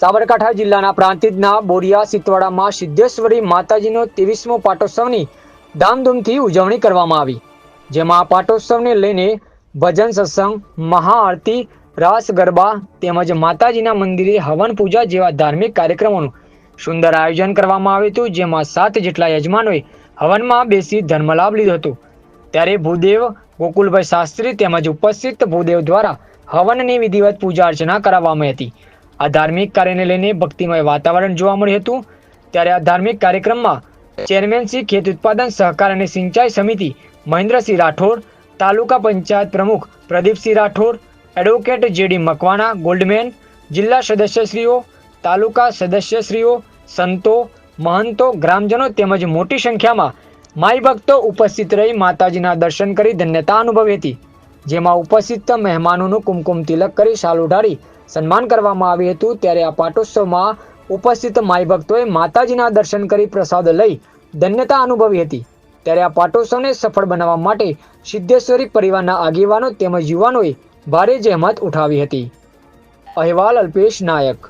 સાબરકાંઠા જિલ્લાના પ્રાંતિજના બોરિયા સિતવાડામાં સિદ્ધેશ્વરી માતાજીનો ત્રેવીસમો પાટોત્સવની ધામધૂમથી ઉજવણી કરવામાં આવી, જેમાં પાટોત્સવને લઈને ભજન સત્સંગ, મહાઆરતી, રાસ ગરબા તેમજ માતાજીના મંદિરે હવન પૂજા જેવા ધાર્મિક કાર્યક્રમોનું સુંદર આયોજન કરવામાં આવ્યું હતું, જેમાં સાત જેટલા યજમાનોએ હવનમાં બેસી ધર્મલાભ લીધો હતો. ત્યારે ભૂદેવ ગોકુલભાઈ શાસ્ત્રી તેમજ ઉપસ્થિત ભૂદેવ દ્વારા હવનની વિધિવત પૂજા અર્ચના કરાવવામાં હતી. આ ધાર્મિક કાર્યને લઈને ભક્તિમય વાતાવરણ જોવા મળ્યું હતું. ત્યારે આ ધાર્મિક કાર્યક્રમમાં ચેરમેન શ્રી ખેત ઉત્પાદન સહકાર અને સિંચાઈ સમિતિ મહેન્દ્રસિંહ રાઠોડ, તાલુકા પંચાયત પ્રમુખ Pradeepsinh Rathod, advocate JD Makwana, Goldman, જિલ્લા સદસ્યશ્રીઓ, તાલુકા સદસ્યશ્રીઓ, સંતો, મહંતો, ગ્રામજનો તેમજ મોટી સંખ્યામાં માઈ ભક્તો ઉપસ્થિત રહી માતાજીના દર્શન કરી ધન્યતા અનુભવી હતી. જેમાં ઉપસ્થિત મહેમાનોનું કુમકુમ તિલક કરી શાલ ઉઢાડી સન્માન કરવામાં આવ્યું હતું. ત્યારે આ પાટોત્સવમાં ઉપસ્થિત માઈ ભક્તોએ માતાજીના દર્શન કરી પ્રસાદ લઈ ધન્યતા અનુભવી હતી. ત્યારે આ પાટોત્સવને સફળ બનાવવા માટે સિદ્ધેશ્વરી પરિવારના આગેવાનો તેમજ યુવાનોએ ભારે જહેમત ઉઠાવી હતી. અહેવાલ અલ્પેશ નાયક.